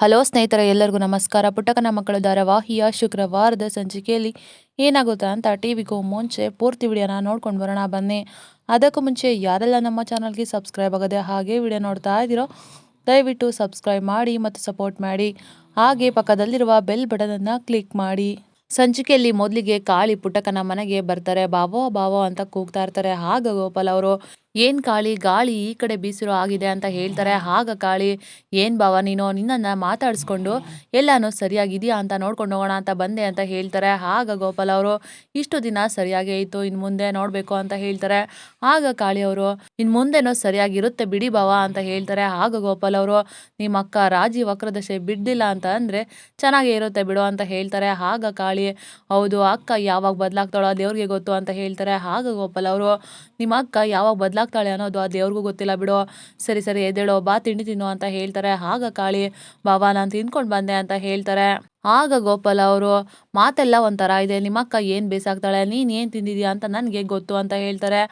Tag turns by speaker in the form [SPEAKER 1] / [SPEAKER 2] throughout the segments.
[SPEAKER 1] Hello ಸ್ನೇಹಿತರೆ, ಎಲ್ಲರಿಗೂ ನಮಸ್ಕಾರ. ಪುಟ್ಟಕನ ಮಕ್ಕಳು ಧಾರಾವಾಹಿಯ ಶುಕ್ರವಾರದ ಸಂಚಿಕೆಯಲ್ಲಿ ಏನಾಗುತ್ತಾ ಅಂತ ಟಿ ವಿಗೂ ಮುಂಚೆ ಪೂರ್ತಿ ವಿಡಿಯೋನ ನೋಡ್ಕೊಂಡು ಬರೋಣ, ಬನ್ನಿ. ಅದಕ್ಕೂ ಮುಂಚೆ ಯಾರೆಲ್ಲ ನಮ್ಮ ಚಾನಲ್ಗೆ ಸಬ್ಸ್ಕ್ರೈಬ್ ಆಗದೆ ಹಾಗೆ ವಿಡಿಯೋ ನೋಡ್ತಾ ಇದ್ದೀರೋ, ದಯವಿಟ್ಟು ಸಬ್ಸ್ಕ್ರೈಬ್ ಮಾಡಿ ಮತ್ತು ಸಪೋರ್ಟ್ ಮಾಡಿ. ಹಾಗೆ ಪಕ್ಕದಲ್ಲಿರುವ ಬೆಲ್ ಬಟನನ್ನು ಕ್ಲಿಕ್ ಮಾಡಿ. ಸಂಚಿಕೆಯಲ್ಲಿ ಮೊದಲಿಗೆ ಕಾಳಿ ಪುಟ್ಟಕನ ಮನೆಗೆ ಬರ್ತಾರೆ. ಬಾವೋ ಬಾವೋ ಅಂತ ಕೂಗ್ತಾ ಇರ್ತಾರೆ. ಆಗ ಗೋಪಾಲ್ ಅವರು. ಏನ್ ಕಾಳಿ, ಗಾಳಿ ಈ ಕಡೆ ಬೀಸಿರೋ ಆಗಿದೆ ಅಂತ ಹೇಳ್ತಾರೆ. ಆಗ ಕಾಳಿ, ಏನ್ ಬಾವ ನೀನು ನಿನ್ನನ್ನು ಮಾತಾಡಿಸ್ಕೊಂಡು ಎಲ್ಲನೂ ಸರಿಯಾಗಿದೆಯಾ ಅಂತ ನೋಡ್ಕೊಂಡು ಹೋಗೋಣ ಅಂತ ಬಂದೆ ಅಂತ ಹೇಳ್ತಾರೆ. ಆಗ ಗೋಪಾಲ್ ಅವರು, ಇಷ್ಟು ದಿನ ಸರಿಯಾಗೇ ಇತ್ತು ಇನ್ನು ಮುಂದೆ ನೋಡಬೇಕು ಅಂತ ಹೇಳ್ತಾರೆ. ಆಗ ಕಾಳಿ ಅವರು ಇನ್ನು ಮುಂದೆನೋ ಸರಿಯಾಗಿರುತ್ತೆ ಬಿಡಿ ಬಾವ ಅಂತ ಹೇಳ್ತಾರೆ. ಆಗ ಗೋಪಾಲ್ ಅವರು, ನಿಮ್ಮ ಅಕ್ಕ ರಾಜಿ ವಕ್ರದಶೆ ಬಿಡ್ದಿಲ್ಲ ಅಂತ ಅಂದರೆ ಚೆನ್ನಾಗೇ ಇರುತ್ತೆ ಬಿಡು ಅಂತ ಹೇಳ್ತಾರೆ. ಆಗ ಕಾಳಿ, ಹೌದು, ಅಕ್ಕ ಯಾವಾಗ ಬದಲಾಗ್ತಾಳೋ ದೇವ್ರಿಗೆ ಗೊತ್ತು ಅಂತ ಹೇಳ್ತಾರೆ. ಆಗ ಗೋಪಾಲ್ ಅವರು, ನಿಮ್ಮ ಅಕ್ಕ ಯಾವಾಗ ಬದಲಾಗ್ತಾಳೆ ಅನ್ನೋದು ಆ ದೇವ್ರಿಗೂ ಗೊತ್ತಿಲ್ಲ. ಬಿಡು, ಸರಿ ಸರಿ, ಎದ್ದೇಳೋ, ಬಾ, ತಿಂಡಿ ತಿನ್ನು ಅಂತ ಹೇಳ್ತಾರೆ. ಆಗ ಕಾಳಿ ಬಾಬಾ ನಾನು ತಿಂದ್ಕೊಂಡು ಬಂದೆ ಅಂತ ಹೇಳ್ತಾರೆ. ಆಗ ಗೋಪಾಲ ಅವರು ಮಾತೆಲ್ಲ ಒಂಥರ ಇದೆ, ನಿಮ್ಮಕ್ಕ ಏನು ಬೇಸಾಗ್ತಾಳೆ ನೀನು ಏನು ತಿಂದಿದ್ಯಾ? ಅಂತ ನನಗೆ ಗೊತ್ತು ಅಂತ ಹೇಳ್ತಾರೆ.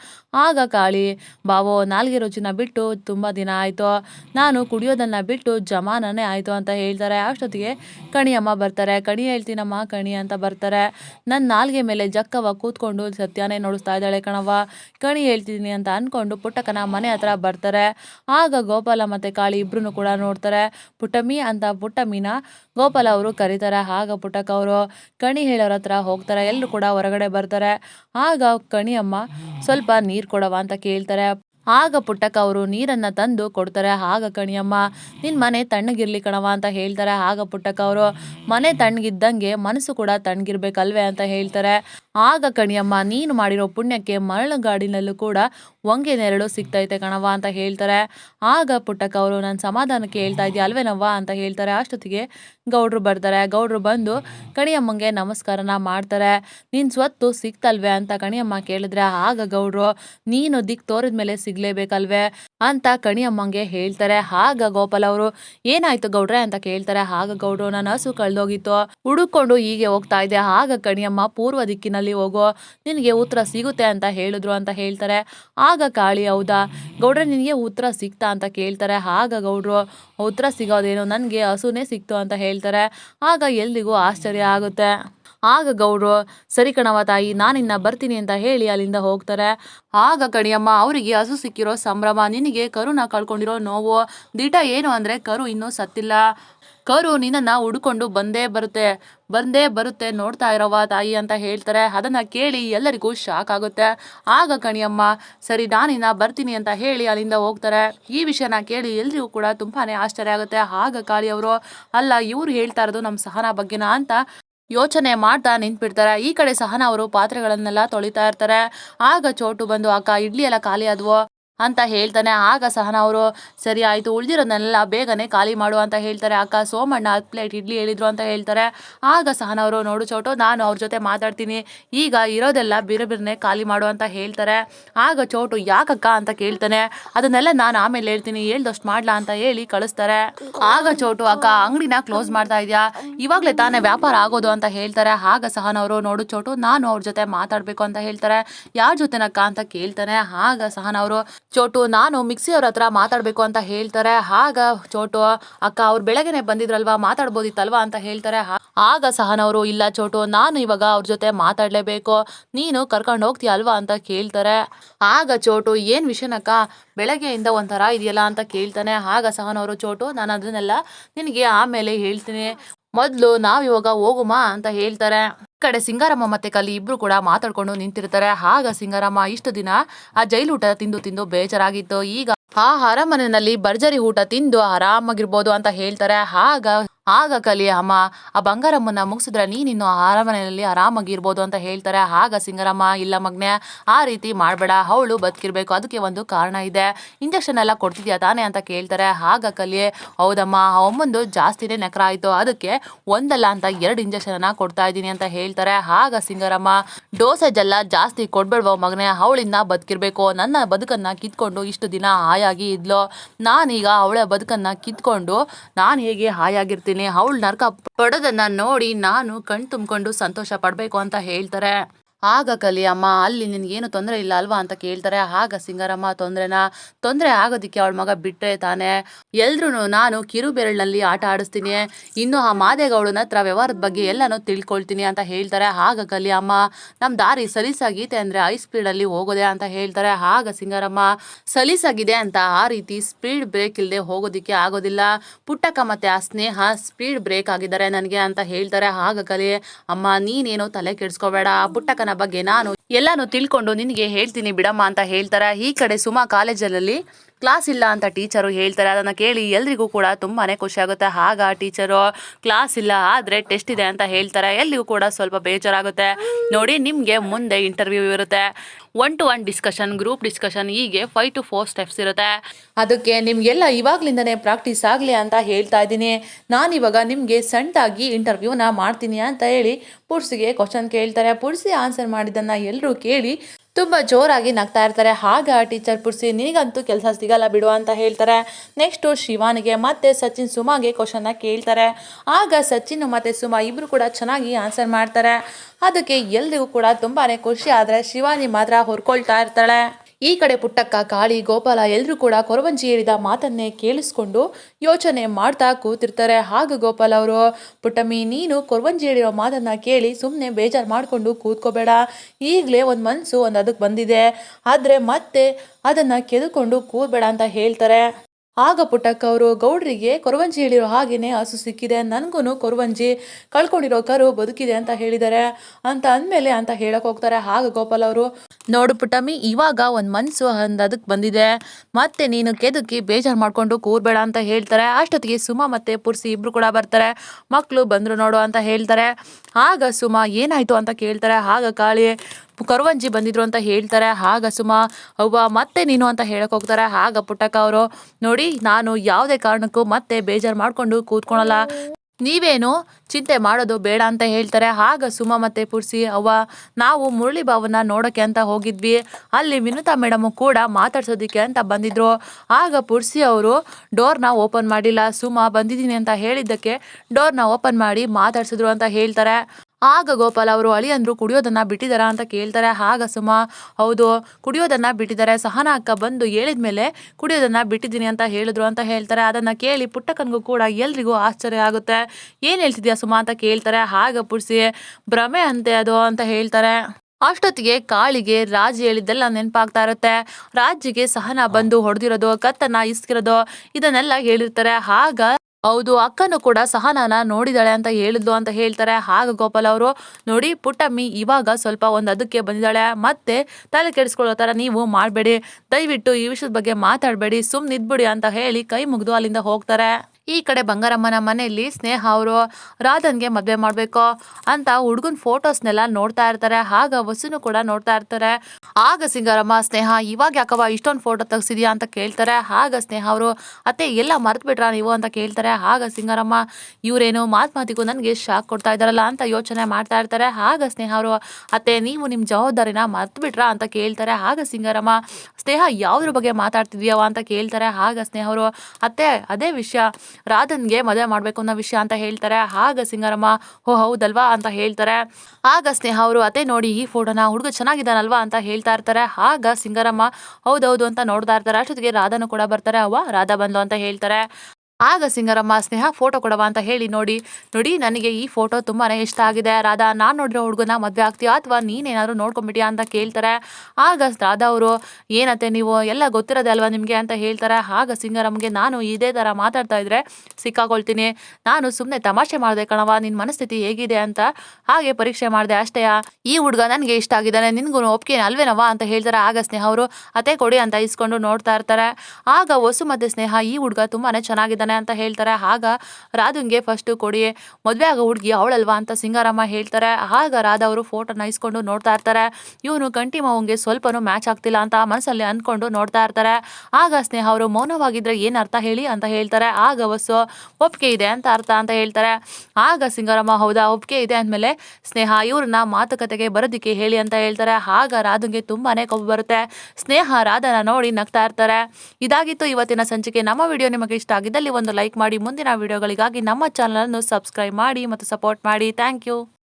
[SPEAKER 1] ಆಗ ಕಾಳಿ, ಬಾವೋ, ನಾಲ್ಗೆ ರುಚಿನ ಬಿಟ್ಟು ತುಂಬ ದಿನ ಆಯಿತು, ನಾನು ಕುಡಿಯೋದನ್ನು ಬಿಟ್ಟು ಜಮಾನನೇ ಆಯಿತು? ಅಂತ ಹೇಳ್ತಾರೆ. ಅಷ್ಟೊತ್ತಿಗೆ ಕಣಿಯಮ್ಮ ಬರ್ತಾರೆ. ಕಣಿ ಹೇಳ್ತೀನಮ್ಮ, ಕಣಿ ಅಂತ ಬರ್ತಾರೆ. ನನ್ನ ನಾಲ್ಗೆ ಮೇಲೆ ಜಕ್ಕವ ಕೂತ್ಕೊಂಡು ಸತ್ಯನೇ ನೋಡಿಸ್ತಾ ಇದ್ದಾಳೆ ಕಣವ್ವ. ಕಣಿ ಹೇಳ್ತೀನಿ ಅಂತ ಅಂದ್ಕೊಂಡು ಪುಟ್ಟಕ್ಕನ ಮನೆ ಹತ್ರ ಬರ್ತಾರೆ. ಆಗ ಗೋಪಾಲ ಮತ್ತು ಕಾಳಿ ಇಬ್ಬರೂ ಕೂಡ ನೋಡ್ತಾರೆ. ಪುಟ್ಟಮ್ಮಿ ಅಂತ ಪುಟ್ಟಮ್ಮಿನ ಗೋಪಾಲ ಅವರು ಕರೀತಾರೆ. ಆಗ ಪುಟ್ಟಕ್ಕ ಅವರು ಕಣಿ ಹೇಳೋರ ಹತ್ರ ಹೋಗ್ತಾರೆ ಎಲ್ಲರೂ ಕೂಡ ಹೊರಗಡೆ ಬರ್ತಾರೆ. ಆಗ ಕಣಿಯಮ್ಮ ಸ್ವಲ್ಪ ನೀರು ಕೊಡವ ಅಂತ ಕೇಳ್ತಾರೆ. ಆಗ ಪುಟ್ಟಕ್ಕ ಅವರು ನೀರನ್ನು ತಂದು ಕೊಡ್ತಾರೆ. ಆಗ ಕಣಿಯಮ್ಮ ನಿನ್ನ ಮನೆ ತಣ್ಣಗಿರ್ಲಿ ಕಣವ ಅಂತ ಹೇಳ್ತಾರೆ. ಆಗ ಪುಟ್ಟಕ್ಕ ಅವರು, ಮನೆ ತಣ್ಣಗಿದ್ದಂಗೆ ಮನಸ್ಸು ಕೂಡ ತಣ್ಣಗಿರ್ಬೇಕಲ್ವೇ ಅಂತ ಹೇಳ್ತಾರೆ. ಆಗ ಕಣಿಯಮ್ಮ, ನೀನು ಮಾಡಿರೋ ಪುಣ್ಯಕ್ಕೆ ಮರಳುಗಾಡಿನಲ್ಲೂ ಕೂಡ ಒಂಗೆ ನೆರಳು ಸಿಗ್ತೈತೆ ಕಣವ ಅಂತ ಹೇಳ್ತಾರೆ. ಆಗ ಪುಟ್ಟಕ್ಕ ಅವರು ನನ್ನ ಸಮಾಧಾನಕ್ಕೆ ಹೇಳ್ತಾ ಇದೆಯಾ ಅಲ್ವೇನವ್ವ ಅಂತ ಹೇಳ್ತಾರೆ. ಅಷ್ಟೊತ್ತಿಗೆ ಗೌಡ್ರು ಬರ್ತಾರೆ. ಗೌಡ್ರು ಬಂದು, ಕಣಿಯಮ್ಮಂಗೆ ನಮಸ್ಕಾರನ ಮಾಡ್ತಾರೆ. ನಿನ್ನ ಸ್ವತ್ತು ಸಿಕ್ತಲ್ವೇ? ಅಂತ ಕಣಿಯಮ್ಮ ಕೇಳಿದ್ರೆ, ಆಗ ಗೌಡ್ರು, ನೀನು ದಿಕ್ ತೋರಿದ ಮೇಲೆ ಸಿಗ್ಲೇಬೇಕಲ್ವೇ? ಅಂತ ಕಣಿಯಮ್ಮಂಗೆ ಹೇಳ್ತಾರೆ. ಆಗ ಗೋಪಾಲ್ ಅವರು, ಏನಾಯ್ತು ಗೌಡ್ರೆ? ಅಂತ ಕೇಳ್ತಾರೆ. ಆಗ ಗೌಡ್ರು, ನನ್ನ ಹಸು ಕಳ್ದೋಗಿತ್ತು. ಹುಡುಕೊಂಡು ಹೀಗೆ ಹೋಗ್ತಾ ಇದೆ ಆಗ ಕಣಿಯಮ್ಮ ಪೂರ್ವ ದಿಕ್ಕಿನಲ್ಲಿ ಹೋಗೋ. ನಿನಗೆ ಉತ್ತರ ಸಿಗುತ್ತೆ ಅಂತ ಹೇಳಿದ್ರು ಅಂತ ಹೇಳ್ತಾರೆ. ಆಗ ಕಾಳಿ, ಹೌದಾ? ಗೌಡ್ರೆ, ನಿನಗೆ ಉತ್ತರ ಸಿಗ್ತಾ ಅಂತ ಕೇಳ್ತಾರೆ. ಆಗ ಗೌಡ್ರು, ಉತ್ತರ ಸಿಗೋದೇನು, ನನಗೆ ಹಸುನೇ ಸಿಕ್ತು ಅಂತ ಹೇಳ್ತಾರೆ. ಆಗ ಎಲ್ರಿಗೂ ಆಶ್ಚರ್ಯ ಆಗುತ್ತೆ. ಆಗ ಗೌಡ್ರು, ಸರಿ ಕಣವ ತಾಯಿ, ನಾನಿನ್ನ ಬರ್ತೀನಿ ಅಂತ ಹೇಳಿ ಅಲ್ಲಿಂದ ಹೋಗ್ತಾರೆ. ಆಗ ಕಣಿಯಮ್ಮ, ಅವರಿಗೆ ಹಸು ಸಿಕ್ಕಿರೋ ಸಂಭ್ರಮ, ನಿನಗೆ ಕರುನ ಕಳ್ಕೊಂಡಿರೋ ನೋವು. ದಿಟ ಏನು ಅಂದರೆ ಕರು ಇನ್ನೂ ಸತ್ತಿಲ್ಲ. ಕರು ನಿನ್ನನ್ನು ಹುಡ್ಕೊಂಡು ಬಂದೇ ಬರುತ್ತೆ ಬಂದೇ ಬರುತ್ತೆ ನೋಡ್ತಾ ಇರೋವ ತಾಯಿ ಅಂತ ಹೇಳ್ತಾರೆ. ಅದನ್ನು ಕೇಳಿ ಎಲ್ಲರಿಗೂ ಶಾಕ್ ಆಗುತ್ತೆ. ಆಗ ಕಣಿಯಮ್ಮ, ಸರಿ ನಾನಿನ್ನ ಬರ್ತೀನಿ ಅಂತ ಹೇಳಿ ಅಲ್ಲಿಂದ ಹೋಗ್ತಾರೆ. ಈ ವಿಷಯನ ಕೇಳಿ ಎಲ್ರಿಗೂ ಕೂಡ ತುಂಬಾ ಆಶ್ಚರ್ಯ ಆಗುತ್ತೆ. ಆಗ ಕಾಳಿಯವರು ಅಲ್ಲ ಇವ್ರು ಹೇಳ್ತಾ ಇರೋದು ನಮ್ಮ ಸಹನ ಬಗ್ಗೆನಾ ಅಂತ ಯೋಚನೆ ಮಾಡ್ತಾ ನಿಂತ್ಬಿಡ್ತಾರೆ. ಈ ಕಡೆ ಸಹನ ಅವರು ಪಾತ್ರೆಗಳನ್ನೆಲ್ಲ ತೊಳಿತಾ ಇರ್ತಾರೆ. ಆಗ ಚೋಟು ಬಂದು, ಅಕ್ಕ, ಇಡ್ಲಿ ಎಲ್ಲ ಖಾಲಿ ಆದ್ವು? ಅಂತ ಹೇಳ್ತಾನೆ. ಆಗ ಸಹನ ಅವರು, ಸರಿ ಆಯಿತು ಉಳಿದಿರೋದನ್ನೆಲ್ಲ ಬೇಗನೆ ಖಾಲಿ ಮಾಡು ಅಂತ ಹೇಳ್ತಾರೆ. ಅಕ್ಕ, ಸೋಮಣ್ಣ ಹತ್ತು ಪ್ಲೇಟ್ ಇಡ್ಲಿ ಹೇಳಿದ್ರು ಅಂತ ಹೇಳ್ತಾರೆ. ಆಗ ಸಹನ ಅವರು, ನೋಡು ಚೌಟು, ನಾನು ಅವ್ರ ಜೊತೆ ಮಾತಾಡ್ತೀನಿ. ಈಗ ಇರೋದೆಲ್ಲ ಬಿರುಬಿರನೆ ಖಾಲಿ ಮಾಡು ಅಂತ ಹೇಳ್ತಾರೆ. ಆಗ ಚೌಟು, ಯಾಕಕ್ಕ? ಅಂತ ಕೇಳ್ತಾನೆ. ಅದನ್ನೆಲ್ಲ ನಾನು ಆಮೇಲೆ ಹೇಳ್ತೀನಿ. ಹೇಳ್ದಷ್ಟು ಮಾಡ್ಲಾ ಅಂತ ಹೇಳಿ ಕಳಿಸ್ತಾರೆ. ಆಗ ಚೌಟು, ಅಕ್ಕ, ಅಂಗಡಿನ ಕ್ಲೋಸ್ ಮಾಡ್ತಾ ಇದೆಯಾ? ಇವಾಗಲೇ ತಾನೇ ವ್ಯಾಪಾರ ಆಗೋದು ಅಂತ ಹೇಳ್ತಾರೆ. ಆಗ ಸಹನ ಅವರು, ನೋಡು ಚೌಟು, ನಾನು ಅವ್ರ ಜೊತೆ ಮಾತಾಡಬೇಕು ಅಂತ ಹೇಳ್ತಾರೆ. ಯಾರ ಜೊತೆನಕ್ಕ? ಅಂತ ಕೇಳ್ತಾನೆ. ಆಗ ಸಹನ ಅವರು ಚೋಟು, ನಾನು ಮಿಕ್ಸಿ ಅವ್ರ ಹತ್ರ ಮಾತಾಡಬೇಕು ಅಂತ ಹೇಳ್ತಾರೆ. ಆಗ ಚೋಟು, ಅಕ್ಕ, ಅವ್ರು ಬೆಳಗ್ಗೆನೆ ಬಂದಿದ್ರಲ್ವಾ? ಮಾತಾಡ್ಬೋದಿತ್ತಲ್ವಾ? ಅಂತ ಹೇಳ್ತಾರೆ. ಆಗ ಸಹನವರು ಇಲ್ಲ ಚೋಟು, ನಾನು ಇವಾಗ ಅವ್ರ ಜೊತೆ ಮಾತಾಡಲೇಬೇಕು. ನೀನು ಕರ್ಕೊಂಡು ಹೋಗ್ತೀಯ ಅಲ್ವಾ ಅಂತ ಕೇಳ್ತಾರೆ. ಆಗ ಚೋಟು, ಏನು ವಿಷಯನಕ್ಕ? ಬೆಳಗ್ಗೆಯಿಂದ ಒಂಥರ ಇದೆಯಲ್ಲ? ಅಂತ ಕೇಳ್ತಾನೆ. ಆಗ ಸಹನವರು ಚೋಟು, ನಾನು ಅದನ್ನೆಲ್ಲ ನಿನಗೆ ಆಮೇಲೆ ಹೇಳ್ತೀನಿ. ಮೊದಲು ನಾವು ಹೋಗುಮಾ? ಅಂತ ಹೇಳ್ತಾರೆ. ಕಡೆ ಸಿಂಗಾರಮ್ಮ ಮತ್ತೆ ಕಲಿ ಇಬ್ರು ಕೂಡ ಮಾತಾಡ್ಕೊಂಡು ನಿಂತಿರ್ತಾರೆ. ಆಗ ಸಿಂಗಾರಮ್ಮ, ಇಷ್ಟು ದಿನ ಆ ಜೈಲು ಊಟ ತಿಂದು ತಿಂದು ಬೇಜಾರಾಗಿತ್ತು. ಈಗ ಆ ಅರಮನೆಯಲ್ಲಿ ಭರ್ಜರಿ ಊಟ ತಿಂದು ಆರಾಮಾಗಿರ್ಬೋದು ಅಂತ ಹೇಳ್ತಾರೆ. ಆಗ ಆಗ ಕಲಿ, ಅಮ್ಮ, ಆ ಬಂಗಾರಮ್ಮನ ಮುಗಿಸಿದ್ರೆ ನೀನಿನ್ನು ಅರಮನೆಯಲ್ಲಿ ಆರಾಮಾಗಿರ್ಬೋದು ಅಂತ ಹೇಳ್ತಾರೆ. ಆಗ ಸಿಂಗರಮ್ಮ, ಇಲ್ಲ ಮಗ್ನೆ, ಆ ರೀತಿ ಮಾಡಬೇಡ, ಅವಳು ಬದುಕಿರ್ಬೇಕು, ಅದಕ್ಕೆ ಒಂದು ಕಾರಣ ಇದೆ. ಇಂಜೆಕ್ಷನ್ ಎಲ್ಲ ಕೊಡ್ತಿದ್ಯಾ ತಾನೇ ಅಂತ ಕೇಳ್ತಾರೆ. ಆಗ ಕಲಿ, ಹೌದಮ್ಮ, ಆ ಅಮ್ಮಂದು ಜಾಸ್ತಿನೇ ನೆಕರ ಆಯಿತು. ಅದಕ್ಕೆ ಒಂದಲ್ಲ ಅಂತ ಎರಡು ಇಂಜೆಕ್ಷನ್ ಕೊಡ್ತಾ ಇದ್ದೀನಿ ಅಂತ ಹೇಳ್ತಾರೆ. ಆಗ ಸಿಂಗರಮ್ಮ ಡೋಸೇಜ್ ಎಲ್ಲ ಜಾಸ್ತಿ ಕೊಡ್ಬೇಡ್ವ ಮಗನೇ ಅವಳಿಂದ ಬದುಕಿರ್ಬೇಕು. ನನ್ನ ಬದುಕನ್ನ ಕಿತ್ಕೊಂಡು ಇಷ್ಟು ದಿನ ಹಾಯಾಗಿ ಇದ್ಲು. ನಾನೀಗ ಅವಳ ಬದುಕನ್ನ ಕಿತ್ಕೊಂಡು ನಾನು ಹೇಗೆ ಹಾಯಾಗಿರ್ತೀನಿ? ಅವಳು ನರ್ಕ ಪಡೋದನ್ನ ನೋಡಿ ನಾನು ಕಣ್ ತುಂಬಿಕೊಂಡು ಸಂತೋಷ ಪಡಬೇಕು ಅಂತ ಹೇಳ್ತಾರೆ. ಆಗ ಕಲಿ, ಅಮ್ಮ, ಅಲ್ಲಿ ನಿನಗೇನು ತೊಂದರೆ ಇಲ್ಲ ಅಲ್ವಾ ಅಂತ ಕೇಳ್ತಾರೆ. ಆಗ ಸಿಂಗರಮ್ಮ, ತೊಂದರೆನ? ತೊಂದರೆ ಆಗೋದಕ್ಕೆ ಅವಳ ಮಗ ಬಿಟ್ಟರೆ ತಾನೆ? ಎಲ್ರೂ ನಾನು ಕಿರು ಬೆರಳಿನಲ್ಲಿ ಆಟ ಆಡಿಸ್ತೀನಿ. ಇನ್ನು ಆ ಮಾದೇಗೌಡನ ಹತ್ರ ವ್ಯವಹಾರದ ಬಗ್ಗೆ ಎಲ್ಲನೂ ತಿಳ್ಕೊಳ್ತೀನಿ ಅಂತ ಹೇಳ್ತಾರೆ. ಆಗ ಕಲಿ, ಅಮ್ಮ ನಮ್ಮ ದಾರಿ ಸಲೀಸಾಗೈತೆ ಅಂದರೆ ಹೈ ಸ್ಪೀಡಲ್ಲಿ ಹೋಗೋದೆ ಅಂತ ಹೇಳ್ತಾರೆ. ಆಗ ಸಿಂಗರಮ್ಮ, ಸಲೀಸಾಗಿದೆ ಅಂತ ಆ ರೀತಿ ಸ್ಪೀಡ್ ಬ್ರೇಕ್ ಇಲ್ಲದೆ ಹೋಗೋದಕ್ಕೆ ಆಗೋದಿಲ್ಲ. ಪುಟ್ಟಕ್ಕ ಮತ್ತೆ ಆ ಸ್ನೇಹ ಸ್ಪೀಡ್ ಬ್ರೇಕ್ ಆಗಿದ್ದಾರೆ ನನಗೆ ಅಂತ ಹೇಳ್ತಾರೆ. ಆಗ ಕಲಿ, ಅಮ್ಮ, ನೀನೇನು ತಲೆ ಕೆಡಿಸ್ಕೋಬೇಡ. ಆ ಪುಟ್ಟಕ್ಕನ ಬಗ್ಗೆ ನಾನು ಎಲ್ಲಾನು ತಿಳ್ಕೊಂಡು ನಿನಗೆ ಹೇಳ್ತೀನಿ ಬಿಡಮ್ಮ ಅಂತ ಹೇಳ್ತಾರೆ? ಈ ಕಡೆ ಸುಮಾ ಕಾಲೇಜಲ್ಲಿ ಕ್ಲಾಸ್ ಇಲ್ಲ ಅಂತ ಟೀಚರು ಹೇಳ್ತಾರೆ? ಅದನ್ನು ಕೇಳಿ ಎಲ್ರಿಗೂ ಕೂಡ ತುಂಬಾ ಖುಷಿ ಆಗುತ್ತೆ. ಆಗ ಟೀಚರು, ಕ್ಲಾಸ್ ಇಲ್ಲ, ಆದರೆ ಟೆಸ್ಟ್ ಇದೆ ಅಂತ ಹೇಳ್ತಾರೆ? ಎಲ್ಲಿಗೂ ಕೂಡ ಸ್ವಲ್ಪ ಬೇಜಾರಾಗುತ್ತೆ. ನೋಡಿ, ನಿಮಗೆ ಮುಂದೆ ಇಂಟರ್ವ್ಯೂ ಇರುತ್ತೆ. One to one discussion group discussion ಹೀಗೆ ಫೈವ್ ಟು ಫೋರ್ ಸ್ಟೆಪ್ಸ್ ಇರುತ್ತೆ. ಅದಕ್ಕೆ ನಿಮಗೆಲ್ಲ ಇವಾಗಲಿಂದನೇ ಪ್ರಾಕ್ಟೀಸ್ ಆಗಲಿ ಅಂತ ಹೇಳ್ತಾ ಇದ್ದೀನಿ. ನಾನಿವಾಗ ನಿಮಗೆ ಸಣ್ಣದಾಗಿ ಇಂಟರ್ವ್ಯೂನ ಮಾಡ್ತೀನಿ ಅಂತ ಹೇಳಿ ಪುಡ್ಸಿಗೆ ಕ್ವಶನ್ ಕೇಳ್ತಾರೆ. ಪುರ್ಸಿ ಆನ್ಸರ್ ಮಾಡಿದ್ದನ್ನು ಎಲ್ಲರೂ ಕೇಳಿ ತುಂಬ ಜೋರಾಗಿ ನಗ್ತಾ ಇರ್ತಾರೆ. ಆಗ ಟೀಚರ್ ಪುರ್ಸಿ, ನಿನಗಂತೂ ಕೆಲಸ ಸಿಗಲ್ಲ ಬಿಡು ಅಂತ ಹೇಳ್ತಾರೆ. ನೆಕ್ಸ್ಟು ಶಿವಾನಿಗೆ ಮತ್ತೆ ಸಚಿನ್ ಸುಮಾಗೆ ಕ್ವಶನ್ನ ಕೇಳ್ತಾರೆ. ಆಗ ಸಚಿನ್ ಮತ್ತು ಸುಮಾ ಇಬ್ಬರು ಕೂಡ ಚೆನ್ನಾಗಿ ಆನ್ಸರ್ ಮಾಡ್ತಾರೆ. ಅದಕ್ಕೆ ಎಲ್ರಿಗೂ ಕೂಡ ತುಂಬಾ ಖುಷಿ ಆದರೆ ಶಿವಾನಿ ಮಾತ್ರ ಹೊರ್ಕೊಳ್ತಾ ಇರ್ತಾಳೆ. ಈ ಕಡೆ ಪುಟ್ಟಕ್ಕ, ಕಾಳಿ, ಗೋಪಾಲ ಎಲ್ಲರೂ ಕೂಡ ಕೊರವಂಜಿ ಹೇಳಿದ ಮಾತನ್ನೇ ಕೇಳಿಸ್ಕೊಂಡು ಯೋಚನೆ ಮಾಡ್ತಾ ಕೂತಿರ್ತಾರೆ. ಹಾಗ ಗೋಪಾಲ ಅವರು, ಪುಟ್ಟಮ್ಮಿ, ನೀನು ಕೊರವಂಜಿ ಹೇಳಿರೋ ಮಾತನ್ನ ಕೇಳಿ ಸುಮ್ಮನೆ ಬೇಜಾರು ಮಾಡಿಕೊಂಡು ಕೂತ್ಕೋಬೇಡ. ಈಗಲೇ ಒಂದು ಮನಸ್ಸು ಒಂದು ಅದಕ್ಕೆ ಬಂದಿದೆ. ಆದರೆ ಮತ್ತೆ ಅದನ್ನು ಕೆದುಕೊಂಡು ಕೂರ್ಬೇಡ ಅಂತ ಹೇಳ್ತಾರೆ. ಆಗ ಪುಟ್ಟಕ್ಕ ಅವರು, ಗೌಡ್ರಿಗೆ ಕೊರವಂಜಿ ಹೇಳಿರೋ ಹಾಗೇನೆ ಹಸು ಸಿಕ್ಕಿದೆ ನನಗೂ ಕೊರವಂಜಿ ಕಳ್ಕೊಂಡಿರೋ ಕರು ಬದುಕಿದೆ ಅಂತ ಹೇಳಿದ್ದಾರೆ ಅಂತ ಅಂದಮೇಲೆ ಅಂತ ಹೇಳಕ್ ಹೋಗ್ತಾರೆ. ಆಗ ಗೋಪಾಲ್ ಅವರು, ನೋಡು ಪುಟ್ಟಮ್ಮಿ, ಇವಾಗ ಒಂದು ಮನಸ್ಸು ಅಂದ ಅದಕ್ಕೆ ಬಂದಿದೆ. ಮತ್ತೆ ನೀನು ಕೆದಕಿ ಬೇಜಾರು ಮಾಡ್ಕೊಂಡು ಕೂರ್ಬೇಡ ಅಂತ ಹೇಳ್ತಾರೆ. ಅಷ್ಟೊತ್ತಿಗೆ ಸುಮಾ ಮತ್ತೆ ಪುರ್ಸಿ ಇಬ್ರು ಕೂಡ ಬರ್ತಾರೆ. ಮಕ್ಕಳು ಬಂದರು ನೋಡು ಅಂತ ಹೇಳ್ತಾರೆ. ಆಗ ಸುಮಾ ಏನಾಯ್ತು ಅಂತ ಕೇಳ್ತಾರೆ. ಆಗ ಕಾಳಿ ಕರುವಂಜಿ ಬಂದಿದ್ರು ಅಂತ ಹೇಳ್ತಾರೆ. ಹಾಗ ಸುಮಾ, ಅವ್ವ ಮತ್ತೆ ನೀನು ಅಂತ ಹೇಳಕ್ ಹೋಗ್ತಾರೆ. ಹಾಗ ಪುಟ್ಟಕ್ಕ ಅವರು, ನೋಡಿ, ನಾನು ಯಾವುದೇ ಕಾರಣಕ್ಕೂ ಮತ್ತೆ ಬೇಜಾರು ಮಾಡ್ಕೊಂಡು ಕೂತ್ಕೊಳಲ್ಲ. ನೀವೇನು ಚಿಂತೆ ಮಾಡೋದು ಬೇಡ ಅಂತ ಹೇಳ್ತಾರೆ. ಆಗ ಸುಮ ಮತ್ತೆ ಪುರ್ಸಿ, ಅವ್ವ, ನಾವು ಮುರಳಿ ಬಾವನ್ನ ನೋಡೋಕ್ಕೆ ಅಂತ ಹೋಗಿದ್ವಿ. ಅಲ್ಲಿ ವಿನುತಾ ಮೇಡಮು ಕೂಡ ಮಾತಾಡ್ಸೋದಕ್ಕೆ ಅಂತ ಬಂದಿದ್ರು. ಆಗ ಪುರ್ಸಿ ಅವರು, ಡೋರ್ನ ಓಪನ್ ಮಾಡಿಲ್ಲ. ಸುಮ ಬಂದಿದ್ದೀನಿ ಅಂತ ಹೇಳಿದ್ದಕ್ಕೆ ಡೋರ್ನ ಓಪನ್ ಮಾಡಿ ಮಾತಾಡ್ಸಿದ್ರು ಅಂತ ಹೇಳ್ತಾರೆ. ಆಗ ಗೋಪಾಲ್ ಅವರು ಅಳಿಯಂದ್ರು ಕುಡಿಯೋದನ್ನ ಬಿಟ್ಟಿದಾರ ಅಂತ ಕೇಳ್ತಾರೆ. ಆಗ ಸುಮ, ಹೌದು, ಕುಡಿಯೋದನ್ನ ಬಿಟ್ಟಿದ್ದಾರೆ. ಸಹನ ಅಕ್ಕ ಬಂದು ಹೇಳಿದ ಮೇಲೆ ಕುಡಿಯೋದನ್ನ ಬಿಟ್ಟಿದ್ದೀನಿ ಅಂತ ಹೇಳಿದ್ರು ಅಂತ ಹೇಳ್ತಾರೆ. ಅದನ್ನ ಕೇಳಿ ಪುಟ್ಟಕ್ಕನಿಗೂ ಕೂಡ ಎಲ್ರಿಗೂ ಆಶ್ಚರ್ಯ ಆಗುತ್ತೆ. ಏನು ಹೇಳ್ತಿದ್ಯಾ ಸುಮ ಅಂತ ಕೇಳ್ತಾರೆ. ಆಗ ಪುಡ್ಸಿ, ಭ್ರಮೆ ಅಂತೆ ಅದು ಅಂತ ಹೇಳ್ತಾರೆ. ಅಷ್ಟೊತ್ತಿಗೆ ಕಾಳಿಗೆ ರಾಜ್ ಹೇಳಿದ್ದೆಲ್ಲ ನೆನಪಾಗ್ತಾ ಇರುತ್ತೆ. ರಾಜ್ಗೆ ಸಹನ ಬಂದು ಹೊಡೆದಿರೋದು, ಕತ್ತನ್ನ ಇಸ್ಕಿರೋದು, ಇದನ್ನೆಲ್ಲ ಹೇಳಿರ್ತಾರೆ. ಆಗ ಹೌದು, ಅಕ್ಕನು ಕೂಡ ಸಹನಾನ ನೋಡಿದಾಳೆ ಅಂತ ಹೇಳಿದ್ಲು ಅಂತ ಹೇಳ್ತಾರೆ. ಹಾಗ ಗೋಪಾಲ್ ಅವರು, ನೋಡಿ ಪುಟ್ಟಮ್ಮಿ, ಇವಾಗ ಸ್ವಲ್ಪ ಒಂದು ಅದಕ್ಕೆ ಬಂದಿದ್ದಾಳೆ. ಮತ್ತೆ ತಲೆ ಕೆಡಿಸ್ಕೊಳ್ಳೋ ಥರ ನೀವು ಮಾಡಬೇಡಿ. ದಯವಿಟ್ಟು ಈ ವಿಷಯದ ಬಗ್ಗೆ ಮಾತಾಡಬೇಡಿ. ಸುಮ್ಮನಿದ್ಬಿಡಿ ಅಂತ ಹೇಳಿ ಕೈ ಮುಗಿದು ಅಲ್ಲಿಂದ ಹೋಗ್ತಾರೆ. ಈ ಕಡೆ ಬಂಗಾರಮ್ಮನ ಮನೆಯಲ್ಲಿ ಸ್ನೇಹ ಅವರು, ರಾಧನ್ಗೆ ಮದುವೆ ಮಾಡಬೇಕು ಅಂತ ಹುಡುಗನ ಫೋಟೋಸ್ನೆಲ್ಲ ನೋಡ್ತಾ ಇರ್ತಾರೆ. ಆಗ ವಸುನು ಕೂಡ ನೋಡ್ತಾ ಇರ್ತಾರೆ. ಆಗ ಸಿಂಗಾರಮ್ಮ, ಸ್ನೇಹ, ಇವಾಗ ಯಾಕವ ಇಷ್ಟೊಂದು ಫೋಟೋ ತೆಗ್ಸಿದ್ಯಾ? ಅಂತ ಕೇಳ್ತಾರೆ. ಆಗ ಸ್ನೇಹ ಅವರು, ಅತ್ತೆ, ಎಲ್ಲ ಮರ್ತು ಬಿಟ್ರಾ ನೀವು? ಅಂತ ಕೇಳ್ತಾರೆ. ಆಗ ಸಿಂಗಾರಮ್ಮ, ಇವರೇನು ಮಾತ್ಮಾತಿಗೂ ನನಗೆ ಶಾಕ್ ಕೊಡ್ತಾ ಇದ್ದಾರಲ್ಲ ಅಂತ ಯೋಚನೆ ಮಾಡ್ತಾ ಇರ್ತಾರೆ. ಆಗ ಸ್ನೇಹ ಅವರು, ಅತ್ತೆ, ನೀವು ನಿಮ್ಮ ಜವಾಬ್ದಾರಿನ ಮರ್ತು ಅಂತ ಕೇಳ್ತಾರೆ. ಆಗ ಸಿಂಗಾರಮ್ಮ, ಸ್ನೇಹ, ಯಾವ್ದ್ರ ಬಗ್ಗೆ ಮಾತಾಡ್ತಿದ್ಯಾವ ಅಂತ ಕೇಳ್ತಾರೆ. ಆಗ ಸ್ನೇಹ ಅವರು, ಅತ್ತೆ, ಅದೇ ವಿಷಯ. ರಾಧನ್ಗೆ ಮದುವೆ ಮಾಡಬೇಕು ಅನ್ನೋ ವಿಷಯ ಅಂತ ಹೇಳ್ತಾರೆ. ಆಗ ಸಿಂಗರಮ್ಮ ಹೋ ಹೌದಲ್ವಾ? ಅಂತ ಹೇಳ್ತಾರೆ. ಆಗ ಸ್ನೇಹ ಅವರು ಅದೇ ನೋಡಿ ಈ ಫೋಟೋನ, ಹುಡುಗ ಚೆನ್ನಾಗಿದ್ದಾನಲ್ವಾ? ಅಂತ ಹೇಳ್ತಾ ಇರ್ತಾರೆ. ಆಗ ಸಿಂಗಾರಮ್ಮ, ಹೌದೌದು ಅಂತ ನೋಡ್ತಾ ಇರ್ತಾರೆ. ಅಷ್ಟೊತ್ತಿಗೆ ರಾಧಾನು ಕೂಡ ಬರ್ತಾರೆ. ಅವ ರಾಧಾ ಬಂದ್ಲು ಅಂತ ಹೇಳ್ತಾರೆ. ಆಗ ಸಿಂಗರಮ್ಮ, ಸ್ನೇಹ ಫೋಟೋ ಕೊಡವ ಅಂತ ಹೇಳಿ ನೋಡಿ ನೋಡಿ, ನನಗೆ ಈ ಫೋಟೋ ತುಂಬಾ ಇಷ್ಟ ಆಗಿದೆ. ರಾಧಾ, ನಾನು ನೋಡಿರೋ ಹುಡುಗನ ಮದುವೆ ಆಗ್ತೀಯಾ? ಅಥವಾ ನೀನೇನಾದರೂ ನೋಡ್ಕೊಂಬಿಟ್ಟಿಯಾ ಅಂತ ಕೇಳ್ತಾರೆ. ಆಗ ರಾಧಾ ಅವರು, ಏನತ್ತೆ ನೀವು? ಎಲ್ಲ ಗೊತ್ತಿರೋದೇ ಅಲ್ವಾ ನಿಮಗೆ? ಅಂತ ಹೇಳ್ತಾರೆ. ಆಗ ಸಿಂಗರಮ್ಗೆ ನಾನು ಇದೇ ಥರ ಮಾತಾಡ್ತಾ ಇದ್ರೆ ಸಿಕ್ಕಾಕೊಳ್ತೀನಿ. ನಾನು ಸುಮ್ಮನೆ ತಮಾಷೆ ಮಾಡಿದೆ ಕಣವ ನಿನ್ನ ಮನಸ್ಥಿತಿ ಹೇಗಿದೆ ಅಂತ ಹಾಗೆ ಪರೀಕ್ಷೆ ಮಾಡಿದೆ. ಅಷ್ಟೇ ಈ ಹುಡುಗ ನನಗೆ ಇಷ್ಟ ಆಗಿದ್ದಾನೆ. ನಿನ್ಗೂ ಒಪ್ಪಿಗೆ ಅಲ್ವೇನವ ಅಂತ ಹೇಳ್ತಾರೆ. ಆಗ ಸ್ನೇಹ ಅವರು ಅದೇ ಕೊಡಿ ಅಂತ ಇಸ್ಕೊಂಡು ನೋಡ್ತಾ ಇರ್ತಾರೆ. ಆಗ ವಸು ಮತ್ತು ಸ್ನೇಹ, ಈ ಹುಡುಗ ತುಂಬಾನೇ ಚೆನ್ನಾಗಿದ್ದಾನೆ. ಅಂತ ಹೇಳ್ತಾರೆ. ಆಗ ರಾಧುಂಗೆ ಫಸ್ಟು ಕೊಡಿ ಮದುವೆ ಆಗೋ ಹುಡುಗಿ ಅವಳಲ್ವಾ? ಅಂತ ಸಿಂಗಾರಮ್ಮ ಹೇಳ್ತಾರೆ. ಆಗ ರಾಧ ಅವರು ಫೋಟೋನ ಇಸ್ಕೊಂಡು ನೋಡ್ತಾ ಇರ್ತಾರೆ. ಇವನು ಗಂಟಿ ಮಾವಂಗೆ ಸ್ವಲ್ಪನೂ ಮ್ಯಾಚ್ ಆಗ್ತಿಲ್ಲ ಅಂತ ಮನಸ್ಸಲ್ಲಿ ಅಂದ್ಕೊಂಡು ನೋಡ್ತಾ ಇರ್ತಾರೆ. ಆಗ ಸ್ನೇಹ ಅವರು ಮೌನವಾಗಿದ್ರೆ ಏನು ಅರ್ಥ ಹೇಳಿ? ಅಂತ ಹೇಳ್ತಾರೆ. ಆಗ ವಸ್ಸು, ಒಪ್ಪಿಗೆ ಇದೆ ಅಂತ ಅರ್ಥ ಅಂತ ಹೇಳ್ತಾರೆ. ಆಗ ಸಿಂಗಾರಮ್ಮ, ಹೌದಾ, ಒಪ್ಪಿಗೆ ಇದೆ ಅಂದಮೇಲೆ ಸ್ನೇಹ ಇವ್ರನ್ನ ಮಾತುಕತೆಗೆ ಬರೋದಿಕ್ಕೆ ಹೇಳಿ ಅಂತ ಹೇಳ್ತಾರೆ. ಆಗ ರಾಧುಂಗೆ ತುಂಬಾನೇ ಕೊಬ್ಬು ಬರುತ್ತೆ. ಸ್ನೇಹ ರಾಧನ ನೋಡಿ ನಗ್ತಾ ಇರ್ತಾರೆ. ಇದಾಗಿತ್ತು ಇವತ್ತಿನ ಸಂಚಿಕೆ. ನಮ್ಮ ವಿಡಿಯೋ ನಿಮಗೆ ಇಷ್ಟ ಆಗಿದ್ದಲ್ಲಿ ಒಂದು ಲೈಕ್ ಮಾಡಿ ಮುಂದಿನ ವಿಡಿಯೋಗಳಿಗಾಗಿ ನಮ್ಮ ಚಾನಲನ್ನು ಸಬ್ಸ್ಕ್ರೈಬ್ ಮಾಡಿ ಮತ್ತು ಸಪೋರ್ಟ್ ಮಾಡಿ. Thank you